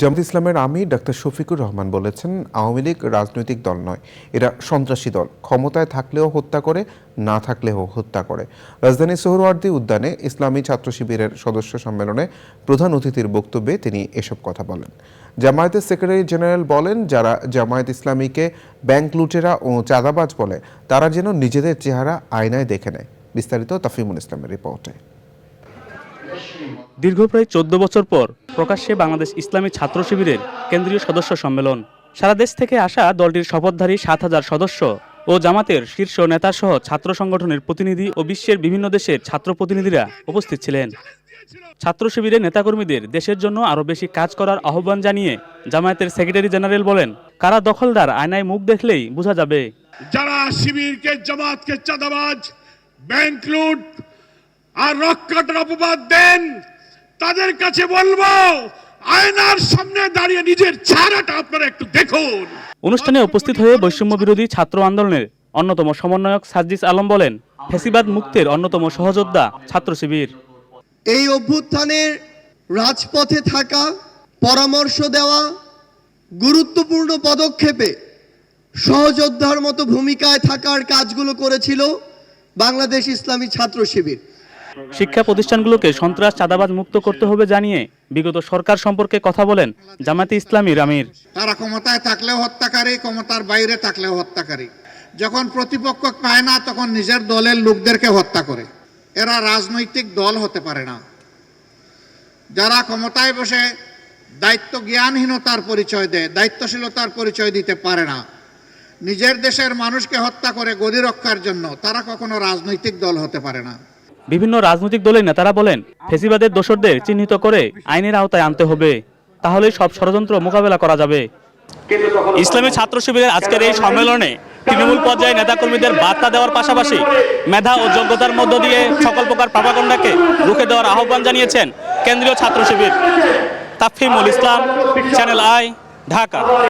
জামাত ইসলামের আমির ডাক্তার শফিকুর রহমান বলেছেন, আওয়ামী লীগ রাজনৈতিক দল নয়, এরা সন্ত্রাসী দল। ক্ষমতায় থাকলেও হত্যা করে, না থাকলেও হত্যা করে। রাজধানী সোহরওয়ার্দী উদ্যানে ইসলামী ছাত্র শিবিরের সদস্য সম্মেলনে প্রধান অতিথির বক্তব্যে তিনি এসব কথা বলেন। জামায়াতের সেক্রেটারি জেনারেল বলেন, যারা জামায়াত ইসলামীকে ব্যাংক লুটেরা ও চাঁদাবাজ বলে, তারা যেন নিজেদের চেহারা আয়নায় দেখে নেয়। বিস্তারিত তাফিমুল ইসলামের রিপোর্টে। দীর্ঘ প্রায় চোদ্দ বছর পর প্রকাশ্যে বাংলাদেশ ইসলামী ছাত্র শিবিরের কেন্দ্রীয় সদস্য সম্মেলন। সারা দেশ থেকে আসা দলটির শপথধারী সাত হাজার সদস্য ও জামাতের শীর্ষ নেতাসহ ছাত্র সংগঠনের প্রতিনিধি ও বিশ্বের বিভিন্ন দেশের ছাত্র প্রতিনিধিরা উপস্থিত ছিলেন। ছাত্র শিবিরের নেতাকর্মীদের দেশের জন্য আরও বেশি কাজ করার আহ্বান জানিয়ে জামায়াতের সেক্রেটারি জেনারেল বলেন, কারা দখলদার আয়নায় মুখ দেখলেই বোঝা যাবে। যারা শিবিরকে, জামাতকে চাঁদাবাজ, ব্যাংক লুট আর রক্ষাটার অপবাদ দেন তাদের কাছে বলব আয়নার সামনে দাঁড়িয়ে নিজের চেহারাটা আপনারা একটু দেখুন। অনুষ্ঠানে উপস্থিত হয়ে বৈষম্য বিরোধী ছাত্র আন্দোলনের অন্যতম সমন্বয়ক সাজ্জিস আলম বলেন ফেসিবাদ মুক্তের অন্যতম সহযোদ্ধা ছাত্র শিবির। এই অভ্যুত্থানের রাজপথে থাকা পরামর্শ দেওয়া গুরুত্বপূর্ণ পদক্ষেপে সহযোদ্ধার মতো ভূমিকায় থাকার কাজগুলো করেছিল বাংলাদেশ ইসলামী ছাত্র শিবির। শিক্ষা প্রতিষ্ঠানগুলোকে সন্ত্রাস, চাঁদাবাজ মুক্ত করতে হবে জানিয়ে বিগত সরকার সম্পর্কে কথা বলেন জামাতে ইসলামীর আমির। তারা ক্ষমতায় থাকলেও হত্যাকারী, ক্ষমতার বাইরে থাকলেও হত্যাকারী। যখন প্রতিপক্ষ পায় না, তখন নিজের দলের লোকদেরকে হত্যা করে। এরা রাজনৈতিক দল হতে পারে না। যারা ক্ষমতায় বসে দায়িত্ব জ্ঞানহীনতার পরিচয় দেয়, দায়িত্বশীলতার পরিচয় দিতে পারে না। নিজের দেশের মানুষকে হত্যা করে গদি রক্ষার জন্য তারা কখনো রাজনৈতিক দল হতে পারে না। বিভিন্ন রাজনৈতিক দলের নেতারা বলেন, ফেসিবাদের দোষরদের চিহ্নিত করে আইনের আওতায় আনতে হবে। তাহলে সব ষড়যন্ত্র মোকাবেলা করা যাবে। ইসলামী ছাত্র শিবিরের আজকের এই সম্মেলনে তৃণমূল পর্যায়ে নেতাকর্মীদের বার্তা দেওয়ার পাশাপাশি মেধা ও যোগ্যতার মধ্য দিয়ে সকল প্রকার পাপাগণ্ডাকে রুখে দেওয়ার আহ্বান জানিয়েছেন কেন্দ্রীয় ছাত্র শিবির। Tafimul Islam Channel I Dhaka